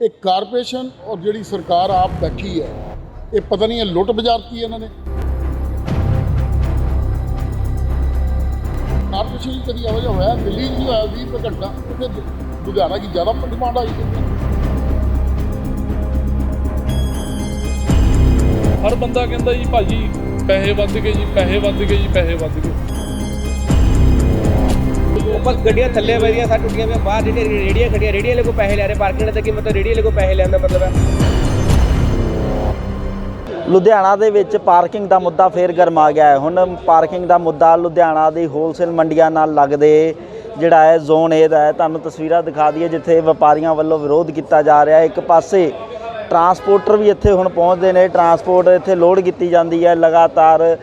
ਇਹ ਕਾਰਪੋਰੇਸ਼ਨ ਔਰ ਜਿਹੜੀ ਸਰਕਾਰ ਆਪ ਬੈਠੀ ਹੈ, ਇਹ ਪਤਾ ਨਹੀਂ ਇਹ ਲੁੱਟ ਬਜ਼ਾਰਤੀ ਇਹਨਾਂ ਨੇ। ਕਾਰਪੋਰੇਸ਼ਨ ਹੀ ਕਦੀ ਇਹੋ ਜਿਹਾ ਹੋਇਆ, ਦਿੱਲੀ 'ਚ ਨਹੀਂ ਹੋਇਆ 20 ਰੁਪਏ ਘੰਟਾ, ਉੱਥੇ ਲੁਧਿਆਣਾ ਕੀ ਜ਼ਿਆਦਾ ਡਿਮਾਂਡ ਆਈ ਹਰ ਬੰਦਾ ਕਹਿੰਦਾ ਜੀ ਭਾਜੀ ਪੈਸੇ ਵੱਧ ਗਏ ਜੀ, ਪੈਸੇ ਵੱਧ ਗਏ ਜੀ, ਪੈਸੇ ਵੱਧ ਗਏ। ਉੱਪਰ ਗੱਡੀਆਂ ਥੱਲੇ ਵਰੀਆਂ ਸਾ ਟੁੱਟੀਆਂ ਪਈਆਂ, ਬਾਹਰ ਜਿਹੜੀਆਂ ਰੇੜੀਆਂ ਖੜੀਆਂ ਰੇੜੀਆਂ ਵਾਲੇ ਕੋ ਪੈਸੇ ਲੈ ਰਹੇ, ਪਾਰਕਿੰਗ ਦੇ ਕੀ ਮਤਲਬ ਰੇੜੀ ਵਾਲੇ ਕੋ ਪੈਸੇ ਲੈਣ ਦਾ ਮਤਲਬ ਹੈ। ਲੁਧਿਆਣਾ ਦੇ ਵਿੱਚ ਪਾਰਕਿੰਗ ਦਾ ਮੁੱਦਾ ਫੇਰ ਗਰਮਾ ਗਿਆ ਹੈ। ਹੁਣ ਪਾਰਕਿੰਗ ਦਾ ਮੁੱਦਾ ਲੁਧਿਆਣਾ ਦੀ ਹੋਲਸੇਲ ਮੰਡੀਆਂ ਨਾਲ ਲੱਗਦੇ ਜਿਹੜਾ ਹੈ ਜ਼ੋਨ ਏ ਦਾ ਹੈ। ਤੁਹਾਨੂੰ ਤਸਵੀਰਾਂ ਦਿਖਾ ਦਈਏ, ਜਿੱਥੇ ਵਪਾਰੀਆਂ ਵੱਲੋਂ ਵਿਰੋਧ ਕੀਤਾ ਜਾ ਰਿਹਾ ਹੈ। ਇੱਕ ਪਾਸੇ ਟਰਾਂਸਪੋਰਟਰ ਵੀ ਇੱਥੇ ਹੁਣ ਪਹੁੰਚਦੇ ਨੇ। ਟਰਾਂਸਪੋਰਟ ਇੱਥੇ ਲੋਡ ਕੀਤੀ ਜਾਂਦੀ ਹੈ। ਲਗਾਤਾਰ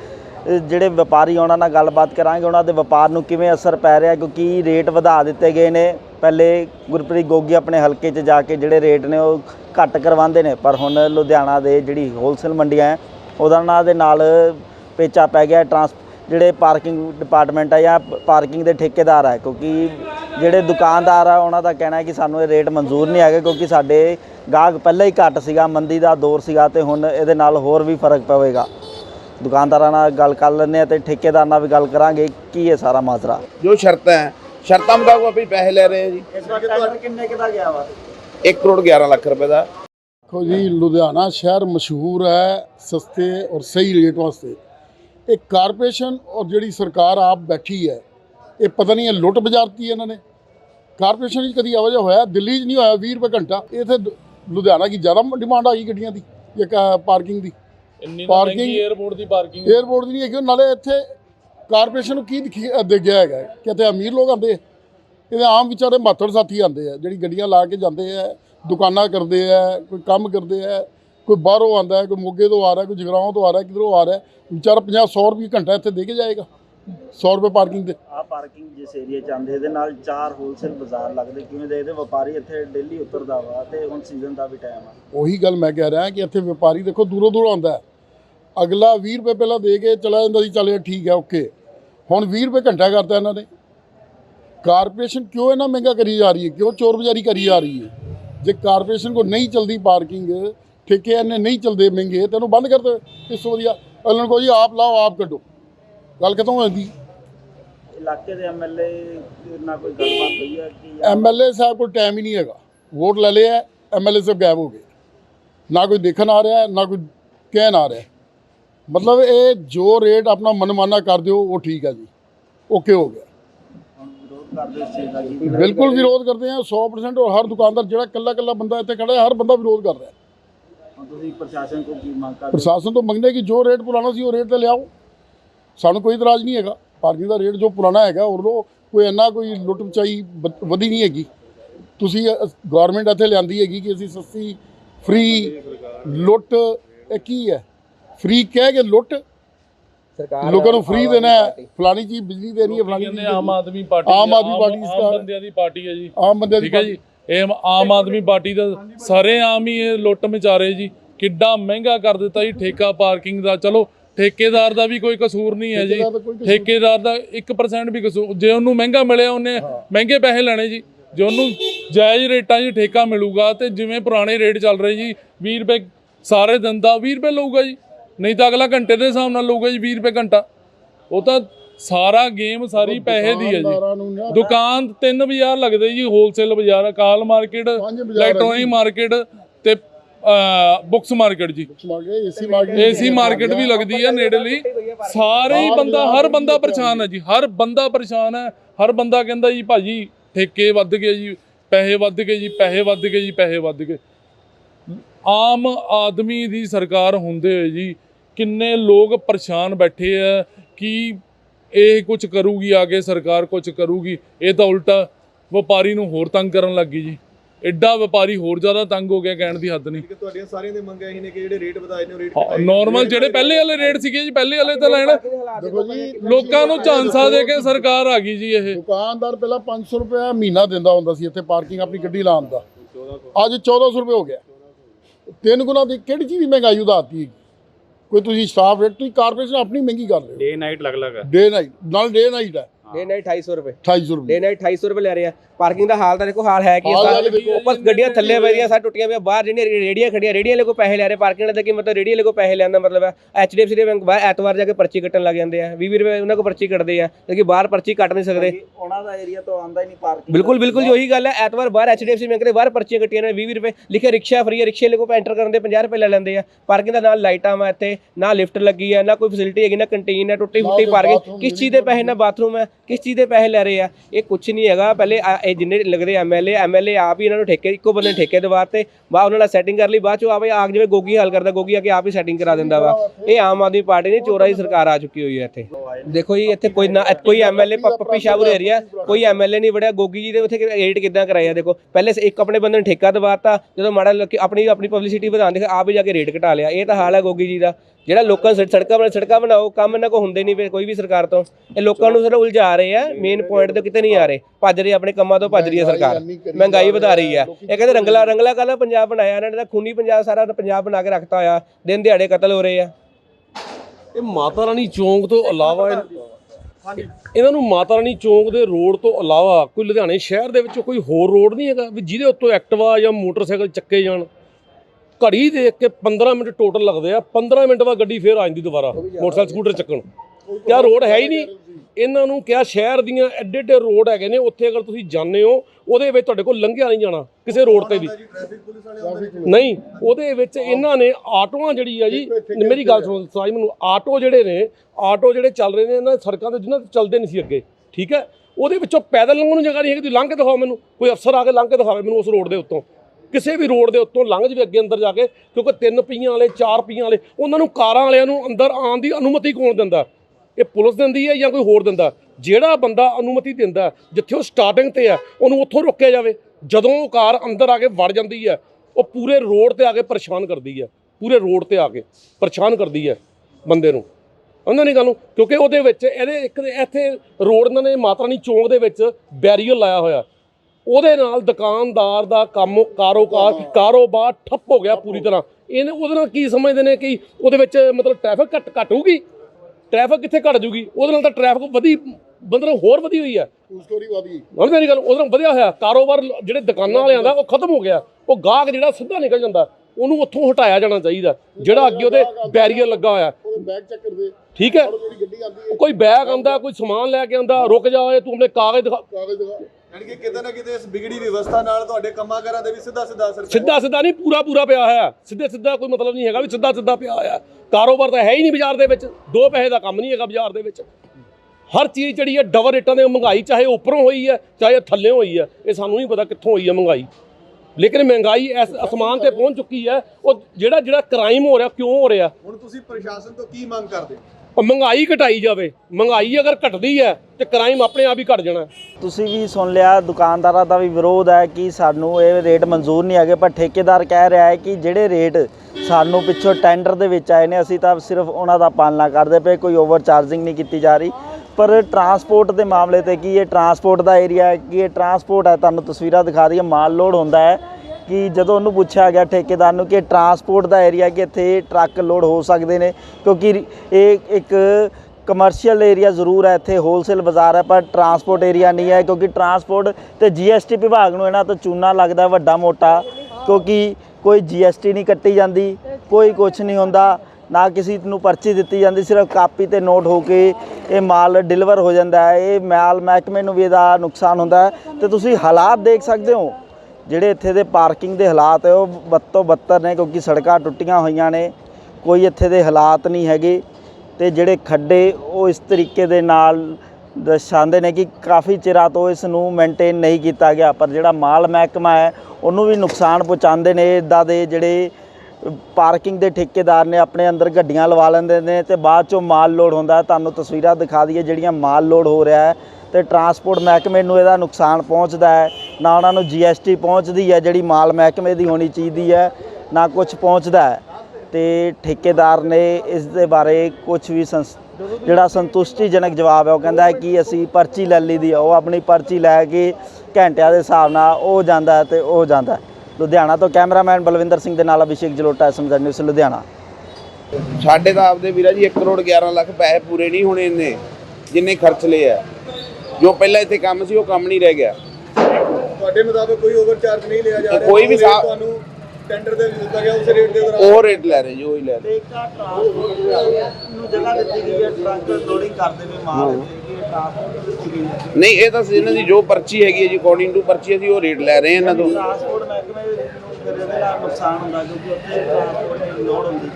ਜਿਹੜੇ ਵਪਾਰੀ ਉਹਨਾਂ ਨਾਲ ਗੱਲਬਾਤ ਕਰਾਂਗੇ। ਉਹਨਾਂ ਦੇ ਵਪਾਰ ਨੂੰ ਕਿਵੇਂ ਅਸਰ ਪੈ ਰਿਹਾ ਕਿਉਂਕਿ ਰੇਟ ਵਧਾ ਦਿੱਤੇ ਗਏ ਨੇ? ਪਹਿਲੇ ਗੁਰਪ੍ਰੀਤ ਗੋਗੀ ਆਪਣੇ ਹਲਕੇ 'ਚ ਜਾ ਕੇ ਜਿਹੜੇ ਰੇਟ ਨੇ ਉਹ ਘੱਟ ਕਰਵਾਉਂਦੇ ਨੇ, ਪਰ ਹੁਣ ਲੁਧਿਆਣਾ ਦੇ ਜਿਹੜੀ ਹੋਲਸੇਲ ਮੰਡੀਆਂ ਹੈ, ਉਹਦਾ ਨਾਲ ਦੇ ਨਾਲ ਪੇਚਾ ਪੈ ਗਿਆ ਟਰਾਂਸ, ਜਿਹੜੇ ਪਾਰਕਿੰਗ ਡਿਪਾਰਟਮੈਂਟ ਹੈ ਜਾਂ ਪਾਰਕਿੰਗ ਦੇ ਠੇਕੇਦਾਰ ਹੈ ਕਿਉਂਕਿ ਜਿਹੜੇ ਦੁਕਾਨਦਾਰ ਆ, ਉਹਨਾਂ ਦਾ ਕਹਿਣਾ ਹੈ ਕਿ ਸਾਨੂੰ ਇਹ ਰੇਟ ਮਨਜ਼ੂਰ ਨਹੀਂ ਹੈਗਾ, ਕਿਉਂਕਿ ਸਾਡੇ ਗਾਹਕ ਪਹਿਲਾਂ ਹੀ ਘੱਟ ਸੀਗਾ, ਮੰਦੀ ਦਾ ਦੌਰ ਸੀਗਾ ਤੇ ਹੁਣ ਇਹਦੇ ਨਾਲ ਹੋਰ ਵੀ ਫ਼ਰਕ ਪਵੇਗਾ। ਦੁਕਾਨਦਾਰਾਂ ਨਾਲ ਗੱਲ ਕਰ ਲੈਂਦੇ ਆ ਤੇ ਠੇਕੇਦਾਰ ਨਾਲ ਵੀ ਗੱਲ ਕਰਾਂਗੇ ਕੀ ਹੈ ਸਾਰਾ ਮਾਜਰਾ। ਜੋ ਸ਼ਰਤਾਂ ਹੈ ਸ਼ਰਤਾਂ ਮੁਤਾਬਕ ਆਪੇ ਪੈਸੇ ਲੈ ਰਹੇ ਆ ਜੀ। ਇਸ ਵਾਰ ਟੈਂਡਰ ਕਿੰਨੇ ਕਿਦਾ ਗਿਆ ਵਾ? 1 ਕਰੋੜ 11 ਲੱਖ ਰੁਪਏ ਦਾ। ਦੇਖੋ ਜੀ ਲੁਧਿਆਣਾ ਸ਼ਹਿਰ ਮਸ਼ਹੂਰ ਹੈ ਸਸਤੇ ਔਰ ਸਹੀ ਰੇਟ ਵਾਸਤੇ। ਇਹ ਕਾਰਪੋਰੇਸ਼ਨ ਔਰ ਜਿਹੜੀ ਸਰਕਾਰ ਆਪ ਬੈਠੀ ਹੈ ਇਹ ਪਤਾ ਨਹੀਂ ਇਹ ਲੁੱਟ ਬਾਜ਼ਾਰ ਕੀ ਇਹਨਾਂ ਨੇ। ਕਾਰਪੋਰੇਸ਼ਨ 'ਚ ਕਦੀ ਜਿਹਾ ਹੋਇਆ? ਦਿੱਲੀ 'ਚ ਨਹੀਂ ਹੋਇਆ? 20 ਰੁਪਏ ਘੰਟਾ। ਇੱਥੇ ਲੁਧਿਆਣਾ ਕੀ ਜ਼ਿਆਦਾ ਡਿਮਾਂਡ ਆਈ ਗੱਡੀਆਂ ਦੀ ਇੱਕ ਪਾਰਕਿੰਗ ਦੀ। ਇੰਨੀ ਮਹਿੰਗੀ 에어ਪੋਰਟ ਦੀ ਪਾਰਕਿੰਗ ਏਅਰਪੋਰਟ ਦੀ ਨਹੀਂ ਹੈਗੀ ਨਾਲੇ ਇੱਥੇ ਕਾਰਪੋਰੇਸ਼ਨ ਨੂੰ ਕੀ ਦਿਖੀ ਅ, ਦਿਖਿਆ ਹੈਗਾ ਕਿ ਇੱਥੇ ਅਮੀਰ ਲੋਕ ਆਉਂਦੇ ਇਹਦੇ ਆਮ ਵਿਚਾਰੇ ਮਾਤੜ ਸਾਥੀ ਆਉਂਦੇ ਆ ਜਿਹੜੀ ਗੱਡੀਆਂ ਲਾ ਕੇ ਜਾਂਦੇ ਆ ਦੁਕਾਨਾਂ ਕਰਦੇ ਆ ਕੋਈ ਕੰਮ ਕਰਦੇ ਆ ਕੋਈ ਬਾਹਰੋਂ ਆਉਂਦਾ ਹੈ ਕੋਈ ਮੋਗੇ ਤੋਂ ਆ ਰਿਹਾ ਕੋਈ ਜਗਰਾਓਂ ਤੋਂ ਆ ਰਿਹਾ ਕਿਧਰੋਂ ਆ ਰਿਹਾ ਵਿਚਾਰਾ 50 100 ਰੁਪਏ ਘੰਟਾ ਇੱਥੇ ਦੇ ਕੇ ਜਾਏਗਾ 100 ਰੁਪਏ ਪਾਰਕਿੰਗ ਦੇ ਆ ਪਾਰਕਿੰਗ ਜਿਸ ਏਰੀਆ ਚ ਆਉਂਦੇ ਇਹਦੇ ਨਾਲ ਚਾਰ ਹੋਲਸੇਲ ਬਾਜ਼ਾਰ ਲੱਗਦੇ ਕਿਵੇਂ ਦੇਖਦੇ ਵਪਾਰੀ ਇੱਥੇ ਡੇਲੀ ਉਤਰਦਾ ਵਾ ਤੇ ਹੁਣ ਸੀਜ਼ਨ ਦਾ ਵੀ ਟਾਈਮ ਆ। ਉਹੀ ਗੱਲ ਮੈਂ ਕਹਿ ਰਿਹਾ ਕਿ ਇੱਥੇ ਵਪਾਰੀ ਦੇਖੋ ਦੂਰੋਂ ਦੂਰੋਂ ਆਉਂਦਾ ਹੈ। ਅਗਲਾ 20 ਰੁਪਏ ਪਹਿਲਾਂ ਦੇ ਕੇ ਚਲਾ ਜਾਂਦਾ ਸੀ ਚੱਲ ਠੀਕ ਹੈ ਓਕੇ ਹੁਣ 20 ਰੁਪਏ ਘੰਟਾ ਕਰਤਾ ਇਹਨਾਂ ਨੇ। ਕਾਰਪੋਰੇਸ਼ਨ ਕਿਉਂ ਇਹਨਾਂ ਮਹਿੰਗਾ ਕਰੀ ਜਾ ਰਹੀ ਹੈ? ਕਿਉਂ ਚੋਰ ਬਜ਼ਾਰੀ ਕਰੀ ਜਾ ਰਹੀ ਹੈ? ਜੇ ਕਾਰਪੋਰੇਸ਼ਨ ਕੋ ਨਹੀਂ ਚਲਦੀ ਪਾਰਕਿੰਗ ਠੇਕੇ ਇਹਨੇ ਨਹੀਂ ਚਲਦੇ ਮਹਿੰਗੇ ਤੇ ਇਹਨੂੰ ਬੰਦ ਕਰ ਦਿਓ ਇਸ ਤੋਂ ਵਧੀਆ। ਉਹਨਾਂ ਨੂੰ ਕਹੋ ਜੀ ਆਪ ਲਾਓ ਆਪ ਕੱਢੋ। ਗੱਲ ਹੋ ਜਾਂਦੀ। ਇਲਾਕੇ ਦੇ ਐਮਐਲਏ ਨਾਲ ਕੋਈ ਗੱਲਬਾਤ ਹੋਈ ਹੈ ਕਿ ਐਮਐਲਏ ਸਾਹਿਬ ਕੋਲ ਟਾਈਮ ਹੀ ਨਹੀਂ ਹੈਗਾ। ਵੋਟ ਲੈ ਲਿਆ ਐਮਐਲਏ ਸਾਹਿਬ ਗਾਇਬ ਹੋ ਗਏ। ਨਾ ਕੋਈ ਦੇਖਣ ਆ ਰਿਹਾ ਨਾ ਕੋਈ ਕਹਿਣ ਆ ਰਿਹਾ ਮਤਲਬ ਇਹ ਜੋ ਰੇਟ ਆਪਣਾ ਮਨਮਾਨਾ ਕਰ ਦਿਓ ਉਹ ਠੀਕ ਹੈ ਜੀ। ਓਕੇ ਹੋ ਗਿਆ। ਬਿਲਕੁਲ ਵਿਰੋਧ ਕਰਦੇ ਆ 100% ਔਰ ਹਰ ਦੁਕਾਨਦਾਰ ਜਿਹੜਾ ਕੱਲਾ ਕੱਲਾ ਬੰਦਾ ਇੱਥੇ ਖੜਾ ਹੈ ਹਰ ਬੰਦਾ ਵਿਰੋਧ ਕਰ ਰਿਹਾ। ਤੁਸੀਂ ਪ੍ਰਸ਼ਾਸਨ ਕੋਲ ਕੀ ਮੰਗ ਕਰਦੇ? ਹੋ? ਪ੍ਰਸ਼ਾਸਨ ਤੋਂ ਮੰਗਦੇ ਕਿ ਜੋ ਰੇਟ ਪੁਰਾਣਾ ਸੀ ਉਹ ਰੇਟ ਤੇ ਲਿਆਓ। ਸਾਨੂੰ ਕੋਈ ਇਤਰਾਜ਼ ਨਹੀਂ ਹੈਗਾ। ਪਾਰਕਿੰਗ ਦਾ ਰੇਟ ਜੋ ਪੁਰਾਣਾ ਹੈਗਾ ਉਹ ਕੋਈ ਇੰਨਾ ਕੋਈ ਲੁੱਟ ਪਚਾਈ ਵ- ਵਧੀ ਨਹੀਂ ਹੈਗੀ। ਤੁਸੀਂ ਗਵਰਨਮੈਂਟ ਇੱਥੇ ਲਿਆਂਦੀ ਹੈਗੀ ਕਿ ਅਸੀਂ ਸਸਤੀ ਫ੍ਰੀ ਲੁੱਟ ਇਹ ਕੀ ਹੈ? ਫ੍ਰੀ ਕਹਿ ਕੇ ਲੁੱਟ। ਸਰਕਾਰ ਲੋਕਾਂ ਨੂੰ ਫ੍ਰੀ ਦੇਣਾ ਹੈ। ਫਲਾਣੀ ਚੀਜ਼ ਬਿਜਲੀ ਦੇਣੀ ਹੈ ਫਲਾਣੀ ਕਹਿੰਦੇ ਚੀਜ਼ ਆਮ ਆਦਮੀ ਪਾਰਟੀ ਆਮ ਆਦਮੀ ਪਾਰਟੀ ਆਮ ਸਰਕਾਰ। ਬੰਦਿਆਂ ਦੀ ਪਾਰਟੀ ਹੈ ਜੀ। ਆਮ ਬੰਦੇ ਦੀ ਠੀਕ ਹੈ ਜੀ। ਇਹ ਆਮ ਆਦਮੀ ਪਾਰਟੀ ਦਾ ਸਾਰੇ ਆਮ ਹੀ ਇਹ ਲੁੱਟ ਮਚਾਰੇ ਜੀ। ਕਿੱਡਾ ਮਹਿੰਗਾ ਕਰ ਦਿੱਤਾ ਜੀ ਠੇਕਾ ਪਾਰਕਿੰਗ ਦਾ। ਚਲੋ ਠੇਕੇਦਾਰ ਦਾ ਵੀ ਕੋਈ ਕਸੂਰ ਨਹੀਂ ਹੈ ਜੀ। ਠੇਕੇਦਾਰ ਦਾ ਕੋਈ ਕਸੂਰ ਠੇਕੇਦਾਰ ਦਾ 1% ਵੀ ਕਸੂਰ। ਜੇ ਉਹਨੂੰ ਮਹਿੰਗਾ ਮਿਲਿਆ ਉਹਨੇ ਮਹਿੰਗੇ ਪੈਸੇ ਲੈਣੇ ਜੀ। ਜੇ ਉਹਨੂੰ ਜਾਇਜ਼ ਰੇਟਾਂ 'ਚ ਠੇਕਾ ਮਿਲੂਗਾ ਤੇ ਜਿਵੇਂ ਪੁਰਾਣੇ ਰੇਟ ਚੱਲ ਰਹੇ ਜੀ 20 ਰੁਪਏ ਸਾਰੇ ਦਿਨ ਦਾ 20 ਰੁਪਏ ਲਊਗਾ ਜੀ। ਨਹੀਂ ਤਾਂ ਅਗਲਾ ਘੰਟੇ ਦੇ ਹਿਸਾਬ ਨਾਲ ਲਊਗਾ ਜੀ 20 ਰੁਪਏ ਘੰਟਾ। ਉਹ ਤਾਂ ਸਾਰਾ ਗੇਮ ਸਾਰੀ ਪੈਸੇ ਦੀ ਹੈ ਜੀ। ਦੁਕਾਨ ਤਿੰਨ ਬਾਜ਼ਾਰ ਲੱਗਦੇ ਜੀ ਹੋਲਸੇਲ ਬਾਜ਼ਾਰ ਕਾਲ ਮਾਰਕੀਟ ਇਲੈਕਟ੍ਰੋਨਿਕ ਮਾਰਕੀਟ ਤੇ ਬੁక్స్ ਮਾਰਕੀਟ ਜੀ। ਏਸੀ ਮਾਰਕੀਟ ਏਸੀ ਮਾਰਕੀਟ ਵੀ ਲੱਗਦੀ ਹੈ। ਨੇੜਲੀ ਸਾਰੇ ਹੀ ਬੰਦਾ ਹਰ ਬੰਦਾ ਪਰੇਸ਼ਾਨ ਹੈ ਜੀ। ਹਰ ਬੰਦਾ ਪਰੇਸ਼ਾਨ ਹੈ। ਹਰ ਬੰਦਾ ਕਹਿੰਦਾ ਜੀ ਭਾਜੀ ਠੇਕੇ ਵੱਧ ਗਏ ਜੀ ਪੈਸੇ ਵੱਧ ਗਏ ਜੀ ਪੈਸੇ ਵੱਧ ਗਏ ਜੀ ਪੈਸੇ ਵੱਧ ਗਏ। ਆਮ ਆਦਮੀ ਦੀ ਸਰਕਾਰ ਹੁੰਦੇ ਹੋਏ ਜੀ ਕਿੰਨੇ ਲੋਕ ਪਰੇਸ਼ਾਨ ਬੈਠੇ ਆ ਕਿ ਇਹ ਕੁਝ ਕਰੂਗੀ ਆਗੇ ਸਰਕਾਰ ਕੁਝ ਕਰੂਗੀ ਇਹ ਤਾਂ ਉਲਟਾ ਵਪਾਰੀ ਨੂੰ ਹੋਰ ਤੰਗ ਕਰਨ ਲੱਗੀ ਜੀ। ਐਡਾ ਵਪਾਰੀ ਹੋਰ ਜ਼ਿਆਦਾ ਤੰਗ ਹੋ ਗਿਆ ਕਹਿਣ ਦੀ ਹੱਦ ਨਹੀਂ। ਤੁਹਾਡੀਆਂ ਸਾਰੀਆਂ ਦੇ ਮੰਗਾਂ ਇਹੀ ਨੇ ਕਿ ਜਿਹੜੇ ਰੇਟ ਵਧਾਏ ਨੇ ਉਹ ਰੇਟ ਨਾਰਮਲ ਜਿਹੜੇ ਪਹਿਲੇ ਵਾਲੇ ਰੇਟ ਸੀਗੇ ਜੀ ਪਹਿਲੇ ਵਾਲੇ ਤਾਂ ਲੈਣ। ਦੇਖੋ ਜੀ ਲੋਕਾਂ ਨੂੰ ਝਾਂਸਾ ਦੇ ਕੇ ਸਰਕਾਰ ਆ ਗਈ ਜੀ ਇਹ। ਦੁਕਾਨਦਾਰ ਪਹਿਲਾਂ 500 ਰੁਪਏ ਮਹੀਨਾ ਦਿੰਦਾ ਹੁੰਦਾ ਸੀ ਇੱਥੇ ਪਾਰਕਿੰਗ ਆਪਣੀ ਗੱਡੀ ਲਾਉਣ ਦਾ। ਅੱਜ 1400 ਰੁਪਏ ਹੋ ਗਿਆ। ਤਿੰਨ ਗੁਣਾ ਦੀ ਕਿਹੜੀ ਚੀਜ਼ ਦੀ ਮਹਿੰਗਾਈ ਹੈਗੀ? ਕੋਈ ਤੁਸੀਂ ਸਟਾਫ ਰੇਟ ਤੁਸੀਂ ਕਾਰਪੋਰੇਸ਼ਨ ਆਪਣੀ ਮਹਿੰਗੀ ਕਰ ਰਹੇ ਡੇ ਨਾਈਟ ਅਲੱਗ ਅਲੱਗ ਹੋ ਡੇ ਨਾਈਟ ਨਾਲ ਡੇ ਨਾਈਟ ਹੈ ਡੇ ਨਾਈਟ 250 ਰੁਪਏ। 2800 ਰੁਪਏ। ਡੇ ਨਾਈਟ 250 ਰੁਪਏ ਲੈ ਰਹੇ ਆ। ਪਾਰਕਿੰਗ ਦਾ ਹਾਲ ਤਾਂ ਦੇਖੋ ਹਾਲ ਹੈ ਕੀ ਸਾਰਾ। ਉੱਪਰ ਗੱਡੀਆਂ ਥੱਲੇ ਵਰੀਆਂ ਸਾਰੇ ਟੁੱਟੀਆਂ ਪਈਆਂ ਬਾਹਰ ਜਿਹੜੀਆਂ ਰੇੜੀਆਂ ਖੜੀਆਂ ਰੇੜੀਆਂ ਵਾਲੇ ਕੋ ਪੈਸੇ ਲੈ ਰਹੇ ਪਾਰਕਿੰਗ ਦੇ ਕੀ ਮਤਲਬ ਰੇੜੀ ਵਾਲੇ ਕੋ ਪੈਸੇ ਲੈਂਦਾ ਮਤਲਬ ਹੈ ਐਚਡੀਐਫਸੀ ਦੇ ਬੈਂਕ ਬਾਹਰ ਐਤਵਾਰ ਜਾ ਕੇ ਪਰਚੀ ਕੱਟਣ ਲੱਗ ਜਾਂਦੇ ਆ। 20 ਰੁਪਏ ਉਹਨਾਂ ਕੋ ਪਰਚੀ ਕੱਟਦੇ ਆ। ਕਿਉਂਕਿ ਬਾਹਰ ਪਰਚੀ ਕੱਟ ਨਹੀਂ ਸਕਦੇ। ਉਹਨਾਂ ਦਾ ਏਰੀਆ ਤੋਂ ਆਉਂਦਾ ਹੀ ਨਹੀਂ ਪਾਰਕਿੰਗ ਬਿਲਕੁਲ ਬਿਲਕੁਲ ਜੀ ਉਹੀ ਗੱਲ ਹੈ। ਐਤਵਾਰ ਬਾਹਰ ਐਚਡੀਐਫਸੀ ਬੈਂਕ ਦੇ ਬਾਹਰ ਪਰਚੀਆਂ ਕੱਟੀਆਂ ਨੇ। 20 ਰੁਪਏ ਲਿਖਿਆ ਰਿਕਸ਼ਾ ਫਰੀ ਹੈ ਰਿਕਸ਼ੇ ਵਾਲੇ ਕੋ ਐਂਟਰ ਕਰਨ ਦੇ 50 ਰੁਪਏ ਲੈ ਲੈਂਦੇ ਆ। ਪਾਰਕਿੰਗ ਦਾ ਨਾਲ ਲਾਈਟਾਂ ਵਾ ਇੱਥੇ ਨਾ ਲਿਫਟ ਲੱਗੀ ਹੈ ਨਾ ਕੋਈ ਫੈਸਿਲਿਟੀ ਹੈਗੀ ਨਾ ਕੰਟੀਨ ਹੈ ਟੁੱਟੀ ਫੁੱਟੀ ਪਾਰਕਿੰਗ ਕਿਸ ਚੀਜ਼ ਦੇ ਪੈਸੇ ਨਾ ਬਾਥਰੂਮ ਹੈ ਕਿਸ ਚੀਜ਼ ਦੇ ਪੈਸੇ ਲੈ ਰਹੇ ਆ? ਇਹ ਕੁਝ ਨਹੀਂ ਹੈਗਾ। ਪਹਿਲੇ ਆ- ਇਹ ਜਿੰਨੇ ਲੱਗਦੇ ਐਮਐਲਏ ਐਮਐਲਏ ਆਪ ਹੀ ਇਹਨਾਂ ਨੂੰ ਠੇਕੇ, ਇੱਕੋ ਬੰਦੇ ਨੂੰ ਠੇਕੇ ਦਵਾਤੇ ਬਾਅਦ ਉਹਨਾਂ ਨਾਲ ਸੈਟਿੰਗ ਕਰ ਲਈ। ਬਾਅਦ ਚੋਂ ਆਵੇ ਆਗ ਜਿਵੇਂ ਗੋਗੀ ਹੱਲ ਕਰਦਾ, ਗੋਗੀ ਆ ਕੇ ਆਪ ਹੀ ਸੈਟਿੰਗ ਕਰਾ ਦਿੰਦਾ ਵਾ। ਇਹ ਆਮ ਆਦਮੀ ਪਾਰਟੀ ਦੀ ਚੋਰਾ ਦੀ ਸਰਕਾਰ ਆ ਚੁੱਕੀ ਹੋਈ ਹੈ ਇੱਥੇ। ਦੇਖੋ ਜੀ, ਇੱਥੇ ਕੋਈ ਨਾ ਕੋਈ ਐਮਐਲਏ ਪੱਪੀ ਸ਼ਾਹਪੁਰ ਏਰੀਆ ਕੋਈ ਐਮਐਲਏ ਨਹੀਂ ਵੜਿਆ। ਗੋਗੀ ਜੀ ਦੇ ਉੱਥੇ ਰੇਟ ਕਿੱਦਾਂ ਕਰਾਇਆ ਦੇਖੋ। ਪਹਿਲੇ ਇੱਕ ਆਪਣੇ ਬੰਦੇ ਨੂੰ ਠੇਕਾ ਦਵਾਤਾ ਜਦੋਂ ਮਾੜਾ ਲੋਕੀ ਆਪਣੀ ਆਪਣੀ ਪਬਲਿਸਿਟੀ ਵਧਾਉਣ ਦੇ, ਆਪ ਹੀ ਜਾ ਕੇ ਰੇਟ ਘਟਾ ਲਿਆ। ਇਹ ਤਾਂ ਹਾਲ ਹੈ ਗੋਗੀ ਜੀ ਦਾ। ਜਿਹੜਾ ਲੋਕਾਂ ਨੂੰ ਸੜ- ਸੜਕਾਂ ਬਣਾ ਸੜਕਾਂ ਬਣਾਓ ਕੰਮ ਇਹਨਾਂ ਕੋ ਹੁੰਦੇ ਨਹੀਂ ਪਏ ਕੋਈ ਵੀ ਸਰਕਾਰ ਤੋਂ। ਇਹ ਲੋਕਾਂ ਨੂੰ ਸਿਰਫ ਉਲਝਾ ਰਹੇ ਆ ਮੇਨ ਪੁਆਇੰਟ ਤੇ ਕਿਤੇ ਨਹੀਂ ਆ ਰਹੇ। ਭੱਜ ਰਹੇ ਆਪਣੇ ਕੰਮਾਂ ਤੋਂ ਭੱਜ ਰਹੀ ਹੈ ਸਰਕਾਰ। ਮਹਿੰਗਾਈ ਵਧਾ ਰਹੀ ਹੈ ਇਹ ਕਹਿੰਦੇ ਰੰਗਲਾ ਰੰਗਲਾ ਕਾਲਾ ਪੰਜਾਬ ਬਣਾਇਆ? ਇਹਨਾਂ ਨੇ ਤਾਂ ਖੂਨੀ ਪੰਜਾਬ ਸਾਰਾ ਪੰਜਾਬ ਬਣਾ ਕੇ ਰੱਖਤਾ ਹੋਇਆ। ਦਿਨ ਦਿਹਾੜੇ ਕਤਲ ਹੋ ਰਹੇ ਆ। ਇਹ ਮਾਤਾ ਰਾਣੀ ਚੌਂਕ ਤੋਂ ਇਲਾਵਾ ਇਹ- ਇਹਨਾਂ ਨੂੰ ਮਾਤਾ ਰਾਣੀ ਚੌਂਕ ਦੇ ਰੋਡ ਤੋਂ ਇਲਾਵਾ ਕੋਈ ਲੁਧਿਆਣੇ ਸ਼ਹਿਰ ਦੇ ਵਿੱਚ ਕੋਈ ਹੋਰ ਰੋਡ ਨਹੀਂ ਹੈਗਾ? ਵੀ ਜਿਹਦੇ ਉੱਤੋਂ ਐਕਟਿਵਾ ਜਾਂ ਮੋਟਰਸਾਈਕਲ ਚੱਕੇ ਜਾਣ। ਘੜੀ ਦੇਖ ਕੇ 15 ਮਿੰਟ ਟੋਟਲ ਲੱਗਦੇ ਆ 15 ਮਿੰਟ ਬਾਅਦ ਗੱਡੀ ਫੇਰ ਆ ਜਾਂਦੀ ਦੁਬਾਰਾ ਮੋਟਰਸਾਈਕਲ ਸਕੂਟਰ ਚੱਕਣ। ਕਿਆ ਰੋਡ ਹੈ ਹੀ ਨਹੀਂ। ਇਹਨਾਂ ਨੂੰ ਕਿਹਾ ਸ਼ਹਿਰ ਦੀਆਂ ਐਡੇ ਐਡੇ ਰੋਡ ਹੈਗੇ ਨੇ ਉੱਥੇ ਅਗਰ ਤੁਸੀਂ ਜਾਂਦੇ ਹੋ ਉਹਦੇ ਵਿੱਚ ਤੁਹਾਡੇ ਕੋਲ ਲੰਘਿਆ ਨਹੀਂ ਜਾਣਾ ਕਿਸੇ ਰੋਡ ਤੇ ਵੀ। ਨਹੀਂ ਉਹਦੇ ਵਿੱਚ ਇਹਨਾਂ ਨੇ ਆਟੋਆਂ ਜਿਹੜੀ ਆ ਜੀ ਮੇਰੀ ਗੱਲ ਸੁਣੋ ਸਾਈ ਮੈਨੂੰ ਆਟੋ ਜਿਹੜੇ ਨੇ ਆਟੋ ਜਿਹੜੇ ਚੱਲ ਰਹੇ ਨੇ ਇਹਨਾਂ ਸੜਕਾਂ ਤੇ ਜਿਨ੍ਹਾਂ ਤੇ ਚੱਲਦੇ ਨਹੀਂ ਸੀ ਅੱਗੇ ਠੀਕ ਹੈ? ਉਹਦੇ ਵਿੱਚੋਂ ਪੈਦਲ ਲੰਘਣ ਨੂੰ ਜਗ੍ਹਾ ਨਹੀਂ ਹੈਗੀ ਤੁਸੀਂ ਲੰਘ ਕੇ ਦਿਖਾਓ ਮੈਨੂੰ ਕੋਈ ਅਫਸਰ ਆ ਕੇ ਲੰਘ ਕੇ ਦਿਖਾਵੇ ਮੈਨੂੰ ਉਸ ਰੋਡ ਦੇ ਉੱਤੋਂ। ਕਿਸੇ ਵੀ ਰੋਡ ਦੇ ਉੱਤੋਂ ਲੰਘ ਜਵੇ ਅੱਗੇ ਅੰਦਰ ਜਾ ਕੇ, ਕਿਉਂਕਿ ਤਿੰਨ ਪੀਆਂ ਵਾਲੇ, ਚਾਰ ਪੀਆਂ ਵਾਲੇ, ਉਹਨਾਂ ਨੂੰ ਕਾਰਾਂ ਵਾਲਿਆਂ ਨੂੰ ਅੰਦਰ ਆਉਣ ਦੀ ਅਨੁਮਤੀ ਕੌਣ ਦਿੰਦਾ? ਇਹ ਪੁਲਿਸ ਦਿੰਦੀ ਹੈ ਜਾਂ ਕੋਈ ਹੋਰ ਦਿੰਦਾ? ਜਿਹੜਾ ਬੰਦਾ ਅਨੁਮਤੀ ਦਿੰਦਾ ਜਿੱਥੇ ਉਹ ਸਟਾਰਟਿੰਗ ਤੇ ਹੈ, ਉਹਨੂੰ ਉੱਥੋਂ ਰੋਕਿਆ ਜਾਵੇ। ਜਦੋਂ ਉਹ ਕਾਰ ਅੰਦਰ ਆ ਕੇ ਵੜ ਜਾਂਦੀ ਹੈ, ਉਹ ਪੂਰੇ ਰੋਡ ਤੇ ਆ ਕੇ ਪਰੇਸ਼ਾਨ ਕਰਦੀ ਹੈ। ਪੂਰੇ ਰੋਡ ਤੇ ਆ ਕੇ ਪਰੇਸ਼ਾਨ ਕਰਦੀ ਹੈ ਬੰਦੇ ਨੂੰ। ਉਹਨਾਂ ਨੇ ਗੱਲ ਨੂੰ? ਕਿਉਂਕਿ ਉਹਦੇ ਵਿੱਚ ਇਹਦੇ ਇੱਕ ਇੱਥੇ ਰੋਡ ਇਹਨਾਂ ਨੇ ਮਾਤਾ ਰਾਣੀ ਚੌਂਕ ਦੇ ਵਿੱਚ ਬੈਰੀਅਰ ਲਾਇਆ ਹੋਇਆ। ਉਹਦੇ ਨਾਲ ਦੁਕਾਨਦਾਰ ਦਾ ਕੰਮ ਕਾਰੋਬਾਰ ਕਾਰੋਬਾਰ ਠੱਪ ਹੋ ਗਿਆ ਪੂਰੀ ਤਰ੍ਹਾਂ। ਇਹਨੇ ਉਹਦੇ ਨਾਲ ਕੀ ਸਮਝਦੇ ਨੇ ਕਿ ਉਹਦੇ ਵਿੱਚ ਮਤਲਬ ਟ੍ਰੈਫਿਕ ਘਟ ਘਟੂਗੀ ਟ੍ਰੈਫਿਕ ਕਿੱਥੇ ਘਟ ਜੂਗੀ ਉਹਦੇ ਨਾਲ ਤਾਂ ਟ੍ਰੈਫਿਕ ਵਧੀ ਮਤਲਬ ਹੋਰ ਵਧੀ ਹੋਈ ਹੈ। ਸਟੋਰੀ ਵਾਦੀ ਹੁਣ ਮੇਰੀ ਗੱਲ ਉਹਦੇ ਨਾਲ ਵਧਿਆ ਹੋਇਆ। ਕਾਰੋਬਾਰ ਜਿਹੜੇ ਦੁਕਾਨਾਂ ਵਾਲਿਆਂ ਦਾ ਉਹ ਖਤਮ ਹੋ ਗਿਆ। ਉਹ ਗਾਹਕ ਜਿਹੜਾ ਸਿੱਧਾ ਨਿਕਲ ਜਾਂਦਾ। ਉਹਨੂੰ ਉੱਥੋਂ ਹਟਾਇਆ ਜਾਣਾ ਚਾਹੀਦਾ। ਜਿਹੜਾ ਅੱਗੇ ਉਹਦੇ ਬੈਰੀਅਰ ਲੱਗਾ ਹੋਇਆ। ਉਹਦੇ ਬੈਗ ਚੈੱਕ ਕਰਦੇ। ਠੀਕ ਹੈ। ਆਉਂਦੀ ਕੋਈ ਬੈਗ ਆਂਦਾ ਕੋਈ ਸਮਾਨ ਲੈ ਕੇ ਆਂਦਾ ਰੁਕ ਜਾ ਓਏ ਤੂੰ ਆਪਣੇ ਕਾਗਜ਼ ਦਿਖਾ। ਕਾਗਜ਼ ਦਿਖਾ। ਯਾਨੀ ਕਿ ਕਿਤੇ ਨਾ ਕਿਤੇ ਇਸ ਵਿਗੜੀ ਵਿਵਸਥਾ ਨਾਲ ਤੁਹਾਡੇ ਕੰਮਾਂ ਕਾਰਾਂ ਦੇ ਵੀ ਸਿੱਧਾ ਸਿੱਧਾ ਅਸਰ। ਸਿੱਧਾ ਸਿੱਧਾ ਨਹੀਂ ਪੂਰਾ ਪੂਰਾ ਪਿਆ ਹੋਇਆ। ਸਿੱਧੇ ਸਿੱਧਾ ਕੋਈ ਮਤਲਬ ਨਹੀਂ ਹੈਗਾ ਵੀ ਸਿੱਧਾ ਸਿੱਧਾ ਪਿਆ ਹੋਇਆ। ਕਾਰੋਬਾਰ ਤਾਂ ਹੈ ਹੀ ਨਹੀਂ ਬਾਜ਼ਾਰ ਦੇ ਵਿੱਚ। ਦੋ ਪੈਸੇ ਦਾ ਕੰਮ ਨਹੀਂ ਹੈਗਾ ਬਾਜ਼ਾਰ ਦੇ ਵਿੱਚ। ਹਰ ਚੀਜ਼ ਜਿਹੜੀ ਹੈ ਡਬਲ ਰੇਟਾਂ ਦੇ ਮਹਿੰਗਾਈ ਚਾਹੇ ਉੱਪਰੋਂ ਹੋਈ ਹੈ ਚਾਹੇ ਥੱਲੇ ਹੋਈ ਹੈ ਇਹ ਸਾਨੂੰ ਨਹੀਂ ਪਤਾ ਕਿੱਥੋਂ ਹੋਈ ਹੈ ਮਹਿੰਗਾਈ। ਲੇਕਿਨ ਮਹਿੰਗਾਈ ਇਸ ਅਸਮਾਨ ਤੇ ਪਹੁੰਚ ਚੁੱਕੀ ਹੈ। ਉਹ ਜਿਹੜਾ ਜਿਹੜਾ ਕ੍ਰਾਈਮ ਹੋ ਰਿਹਾ ਕਿਉਂ ਹੋ ਰਿਹਾ? ਹੁਣ ਤੁਸੀਂ ਪ੍ਰਸ਼ਾਸਨ ਤੋਂ ਕੀ ਮੰਗ ਕਰਦੇ ਹੋ? ਉਹ ਮਹਿੰਗਾਈ ਘਟਾਈ ਜਾਵੇ, ਮਹਿੰਗਾਈ ਅਗਰ ਘਟਦੀ ਹੈ ਤੇ ਕ੍ਰਾਈਮ ਆਪਣੇ ਆਪ ਹੀ ਘਟ ਜਾਣਾ ਤੁਸੀਂ ਵੀ ਸੁਣ ਲਿਆ, ਦੁਕਾਨਦਾਰਾਂ ਦਾ ਵੀ ਵਿਰੋਧ ਹੈ ਕਿ ਸਾਨੂੰ ਇਹ ਰੇਟ ਮਨਜ਼ੂਰ ਨਹੀਂ ਹੈਗੇ, ਪਰ ਠੇਕੇਦਾਰ ਕਹਿ ਰਿਹਾ ਹੈ ਕਿ ਜਿਹੜੇ ਰੇਟ ਸਾਨੂੰ ਪਿੱਛੋਂ ਟੈਂਡਰ ਦੇ ਵਿੱਚ ਆਏ ਨੇ, ਅਸੀਂ ਤਾਂ ਸਿਰਫ ਉਹਨਾਂ ਦਾ ਪਾਲਣਾ ਕਰਦੇ ਪਏ, ਕੋਈ ਓਵਰ ਚਾਰਜਿੰਗ ਨਹੀਂ ਕੀਤੀ ਜਾ ਰਹੀ। ਪਰ ਟਰਾਂਸਪੋਰਟ ਦੇ ਮਾਮਲੇ ਤੇ ਕੀ ਇਹ ਟਰਾਂਸਪੋਰਟ ਦਾ ਏਰੀਆ ਹੈ? ਕਿ ਇਹ ਟਰਾਂਸਪੋਰਟ ਹੈ? ਤੁਹਾਨੂੰ ਤਸਵੀਰਾਂ ਦਿਖਾ ਦਈਏ, ਮਾਲ ਲੋਡ ਹੁੰਦਾ ਹੈ। ਕਿ ਜਦੋਂ ਉਹਨੂੰ ਪੁੱਛਿਆ ਗਿਆ ਠੇਕੇਦਾਰ ਨੂੰ ਕਿ ਟਰਾਂਸਪੋਰਟ ਦਾ ਏਰੀਆ ਕਿ ਇੱਥੇ ਟਰੱਕ ਲੋਡ ਹੋ ਸਕਦੇ ਨੇ, ਕਿਉਂਕਿ ਇਹ ਇੱਕ ਕਮਰਸ਼ੀਅਲ ਏਰੀਆ ਜ਼ਰੂਰ ਹੈ, ਇੱਥੇ ਹੋਲਸੇਲ ਬਾਜ਼ਾਰ ਹੈ, ਪਰ ਟਰਾਂਸਪੋਰਟ ਏਰੀਆ ਨਹੀਂ ਹੈ, ਕਿਉਂਕਿ ਟਰਾਂਸਪੋਰਟ ਤੇ ਜੀਐਸਟੀ ਵਿਭਾਗ ਨੂੰ ਇਹਨਾਂ ਤੋਂ ਚੂਨਾ ਲੱਗਦਾ ਵੱਡਾ ਮੋਟਾ, ਕਿਉਂਕਿ ਕੋਈ ਜੀਐਸਟੀ ਨਹੀਂ ਕੱਟੀ ਜਾਂਦੀ, ਕੋਈ ਕੁਝ ਨਹੀਂ ਹੁੰਦਾ, ਨਾ ਕਿਸੇ ਨੂੰ ਪਰਚੀ ਦਿੱਤੀ ਜਾਂਦੀ, ਸਿਰਫ ਕਾਪੀ ਤੇ ਨੋਟ ਹੋ ਕੇ ਇਹ ਮਾਲ ਡਿਲੀਵਰ ਹੋ ਜਾਂਦਾ ਹੈ, ਇਹ ਮਾਲ ਮਹਿਕਮੇ ਨੂੰ ਵੀ ਇਹਦਾ ਨੁਕਸਾਨ ਹੁੰਦਾ ਹੈ। ਤੇ ਤੁਸੀਂ ਹਾਲਾਤ ਦੇਖ ਸਕਦੇ ਹੋ ਜਿਹੜੇ ਇੱਥੇ ਦੇ ਪਾਰਕਿੰਗ ਦੇ ਹਾਲਾਤ ਹੈ, ਉਹ ਬੱਤੋਂ ਬੱਤਰ ਨੇ ਕਿਉਂਕਿ ਸੜਕਾਂ ਟੁੱਟੀਆਂ ਹੋਈਆਂ ਨੇ, ਕੋਈ ਇੱਥੇ ਦੇ ਹਾਲਾਤ ਨਹੀਂ ਹੈਗੇ ਤੇ ਜਿਹੜੇ ਖੱਡੇ ਉਹ ਇਸ ਤਰੀਕੇ ਦੇ ਨਾਲ ਦਰਸਾਉਂਦੇ ਨੇ ਕਿ ਕਾਫੀ ਚਿਰਾਂ ਤੋਂ ਇਸ ਨੂੰ ਮੇਨਟੇਨ ਨਹੀਂ ਕੀਤਾ ਗਿਆ, ਪਰ ਜਿਹੜਾ ਮਾਲ ਮਹਿਕਮਾ ਹੈ, ਉਹਨੂੰ ਵੀ ਨੁਕਸਾਨ ਪਹੁੰਚਾਉਂਦੇ ਨੇ, ਇਦਾਂ ਦੇ ਜਿਹੜੇ ਪਾਰਕਿੰਗ ਦੇ ਠੇਕੇਦਾਰ ਨੇ ਆਪਣੇ ਅੰਦਰ ਗੱਡੀਆਂ ਲਵਾ ਲੈਂਦੇ ਨੇ ਤੇ ਬਾਅਦ ਚੋਂ ਮਾਲ ਲੋਡ ਹੁੰਦਾ। ਤੁਹਾਨੂੰ ਤਸਵੀਰਾਂ ਦਿਖਾ ਦਈਏ ਜਿਹੜੀਆਂ ਮਾਲ ਲੋਡ ਹੋ ਰਿਹਾ ਹੈ ਤੇ ਟਰਾਂਸਪੋਰਟ ਮਹਿਕਮੇ ਨੂੰ ਇਹਦਾ ਨੁਕਸਾਨ ਪਹੁੰਚਦਾ ਹੈ। ਨਾ ਉਹਨਾਂ ਨੂੰ ਜੀਐਸਟੀ ਪਹੁੰਚਦੀ ਹੈ, ਜਿਹੜੀ ਮਾਲ ਮਹਿਕਮੇ ਦੀ ਹੋਣੀ ਚਾਹੀਦੀ ਹੈ, ਨਾ ਕੁਝ ਪਹੁੰਚਦਾ ਹੈ। ਤੇ ਠੇਕੇਦਾਰ ਨੇ ਇਸ ਦੇ ਬਾਰੇ ਕੁਝ ਵੀ ਸੰਸ, ਜਿਹੜਾ ਸੰਤੁਸ਼ਟੀਜਨਕ ਜਵਾਬ ਹੈ, ਉਹ ਕਹਿੰਦਾ ਹੈ ਕਿ ਅਸੀਂ ਪਰਚੀ ਲੈ ਲਈ ਦੀ ਹੈ। ਉਹ ਆਪਣੀ ਪਰਚੀ ਲੈ ਕੇ ਘੰਟਿਆਂ ਦੇ ਹਿਸਾਬ ਨਾਲ ਉਹ ਜਾਂਦਾ ਹੈ ਤੇ ਉਹ ਜਾਂਦਾ ਲੁਧਿਆਣਾ ਤੋਂ ਕੈਮਰਾਮੈਨ ਬਲਵਿੰਦਰ ਸਿੰਘ ਦੇ ਨਾਲ Abhishek Jalota S M Z news, Ludhiana. ਸਾਡੇ ਤਾਂ ਆਪਦੇ ਵੀਰਾ ਜੀ 1 ਕਰੋੜ 11 ਲੱਖ ਪੈਸੇ ਪੂਰੇ ਨਹੀਂ ਹੋਣੇ ਇੰਨੇ, ਜਿੰਨੇ ਖਰਚ ਲਏ ਆ। ਜੋ ਪਹਿਲਾਂ ਇੱਥੇ ਕੰਮ ਸੀ, ਉਹ ਕੰਮ ਨਹੀਂ ਰਹਿ ਗਿਆ। ਤੁਹਾਡੇ ਮੁਤਾਬਕ ਕੋਈ ਓਵਰਚਾਰਜ ਨਹੀਂ ਲਿਆ ਜਾ ਰਿਹਾ। ਕੋਈ ਵੀ ਤੁਹਾਨੂੰ ਟੈਂਡਰ ਦੇ ਵਿੱਚ ਦਿੱਤਾ ਗਿਆ ਉਸ ਰੇਟ ਦੇ ਦੌਰਾਨ ਉਹ ਰੇਟ ਲੈ ਰਹੇ ਜੀ ਉਹ ਹੀ ਲੈ ਰਹੇ। ਤੇ ਇੱਕ ਆਹ ਟਰਾਂਸਪੋਰਟ ਨੂੰ ਜਗ੍ਹਾ ਦਿੱਤੀ ਗਈ ਹੈ ਟਰੱਕ ਲੋਡਿੰਗ ਕਰਦੇ ਨੇ ਮਾਲ ਇਹ ਟਰਾਂਸਪੋਰਟ ਦਿੱਤੀ ਗਈ ਹੈ। ਨਹੀਂ ਇਹ ਤਾਂ ਇਹਨਾਂ ਦੀ ਜੋ ਪਰਚੀ ਹੈਗੀ ਹੈ ਜੀ ਅਕੋਰਡਿੰਗ ਟੂ ਪਰਚੀ ਅਸੀਂ ਉਹ ਰੇਟ ਲੈ ਰਹੇ ਹਾਂ ਇਹਨਾਂ ਤੋਂ। ਟਰਾਂਸਪੋਰਟ ਮਹਿਕਮੇ ਨੂੰ ਫਿਰ ਇਹਦੇ ਨਾਲ ਨੁਕਸਾਨ ਹੁੰਦਾ ਕਿਉਂਕਿ ਉੱਥੇ ਟਰਾਂਸਪੋਰਟ ਦੀ ਲੋਡ ਹੁੰਦੀ।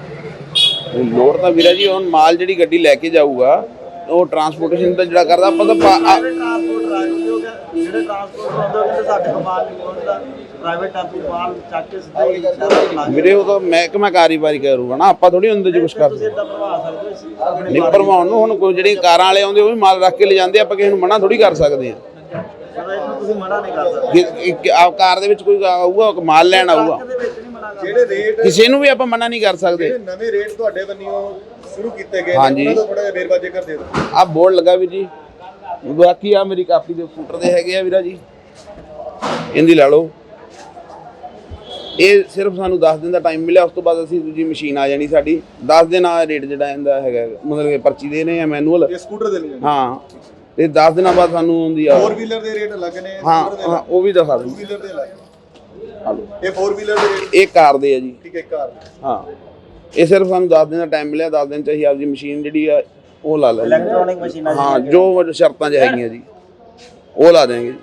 ਲੋੜ ਤਾਂ ਵੀਰਾ ਜੀ ਹੁਣ ਮਾਲ ਜਿਹੜੀ ਗੱਡੀ ਲੈ ਕੇ ਜਾਊਗਾ ਉਹ ਟਰਾਂਸਪੋਰਟੇਸ਼ਨ ਤਾਂ ਜਿਹੜਾ ਕਰਦਾ ਆਪਾਂ ਤਾਂ ਪਾ- ਆ- ਟਰਾਂਸਪੋਰਟ ਰਾਜ ਹੋ ਗਿਆ ਜਿਹੜੇ ਟਰਾਂਸਪੋਰਟ ਹੁੰਦੇ ਉਹ ਸਾਡੇ ਕੋਲ ਮਾਲ ਨਹੀਂ ਪਹੁੰਚਦਾ ਪ੍ਰਾਈਵੇਟ ਟੈਂਪੂ ਮਾਲ ਚੱਕ ਕੇ ਸਿੱਧਾ ਹੀ ਸ਼ਹਿਰ ਲਾ ਵੀਰੇ ਉਹ ਤਾਂ ਮਹਿਕਮਾ ਕਾਰੋਬਾਰੀ ਕਰੂਗਾ ਨਾ ਆਪਾਂ ਥੋੜੀ ਹੁੰਦੇ ਜੀ ਕੁਝ ਇਦਾਂ ਸਕਦੇ ਹੋ ਇਸ ਨਹੀਂ ਭਰਵਾਉਣ ਨੂੰ ਹੁਣ ਕੋਈ ਜਿਹੜੀ ਕਾਰਾਂ ਵਾਲੇ ਆਉਂਦੇ ਉਹ ਵੀ ਮਾਲ ਰੱਖ ਕੇ ਲੈ ਜਾਂਦੇ ਆਪਾਂ ਕਿਸੇ ਨੂੰ ਮਨਾ ਥੋੜੀ ਕਰ ਸਕਦੇ ਹਾਂ ਜਦੋਂ ਇਹਨੂੰ ਤੁਸੀਂ ਮਨਾ ਨਹੀਂ ਕਰ ਸਕਦੇ। ਕਿ ਇੱਕ ਆਪ ਕਾਰ ਦੇ ਵਿੱਚ ਕੋਈ ਆਊਗਾ ਮਾਲ ਲੈਣ ਆਊਗਾ। ਟਰੱਕ ਦੇ ਵਿੱਚ ਨਹੀਂ ਮਨਾ ਕਰ ਜਿਹੜੇ ਰੇਟ ਕਿਸੇ ਨੂੰ ਵੀ ਆਪਾਂ ਮਨਾ ਨਹੀਂ ਕਰ ਸਕਦੇ। ਜਿਹੜੇ ਨਵੇਂ ਰੇਟ ਤੁਹਾਡੇ ਵੱਲੋਂ ਸ਼ੁਰੂ ਕੀਤੇ ਗਏ ਹਾਂਜੀ। ਨੇ ਉਹਨਾਂ ਤੋਂ ਥੋੜਾ ਜਿਹਾ ਵੇਰਵਾ ਜੇਕਰ ਦੇ ਦਿਓ ਆ ਬੋਰਡ ਲੱਗਾ ਵੀਰ ਜੀ। ਬਾਕੀ ਆ ਮੇਰੀ ਕਾਪੀ ਦੇ ਫੂਟਰ ਦੇ ਹੈਗੇ ਆ ਵੀਰਾ ਜੀ। ਇਹਦੀ ਲਾ ਲਓ। ਇਹ ਸਿਰਫ ਸਾਨੂੰ 10 ਦਿਨ ਦਾ ਟਾਈਮ ਮਿਲਿਆ ਉਸ ਤੋਂ ਬਾਅਦ ਅਸੀਂ ਦੂਜੀ ਮਸ਼ੀਨ ਆ ਜਾਣੀ ਸਾਡੀ। 10 ਦਿਨ ਆ ਰੇਟ ਜਿਹੜਾ ਇਹਦਾ ਹੈਗਾ ਮਤਲਬ ਕਿ ਪਰਚੀ ਦੇ ਨੇ ਆ ਮੈਨੂਅਲ ਇਹ ਸਕੂਟਰ ਦੇ ਲਈ ਹਾਂ। ਤੇ 10 ਦਿਨਾਂ ਬਾਅਦ ਸਾਨੂੰ ਆਉਂਦੀ ਆ ਫੋਰ ਵੀਲਰ ਦੇ ਰੇਟ ਅਲੱਗ ਨੇ ਹਾਂ ਸਕੂਟਰ ਦੇ ਹਾਂ, ਉਹ ਵੀ ਦਿਖਾ ਦਿੰਦੇ ਵੀਲਰ ਦੇ ਅਲੱਗ ਆ ਇਹ ਫੋਰ ਵੀਲਰ ਦੇ ਰੇਟ ਇਹ ਕਾਰ ਦੇ ਆ ਜੀ। ਠੀਕ ਹੈ ਕਾਰ ਹਾਂ। ਇਹ ਸਿਰਫ ਸਾਨੂੰ 10 ਦਿਨ ਦਾ ਟਾਈਮ ਮਿਲਿਆ 10 ਦਿਨ ਚ ਅਸੀਂ ਆਪਦੀ ਮਸ਼ੀਨ ਜਿਹੜੀ ਆ ਉਹ ਲਾ ਲੈਣੀ ਇਲੈਕਟ੍ਰੋਨਿਕ ਮਸ਼ੀਨਾਂ ਹਾਂ ਜੋ ਸ਼ਰਤਾਂ ਚ ਹੈਗੀਆਂ ਜੀ। ਉਹ ਲਾ ਦੇਾਂਗੇ ਜੀ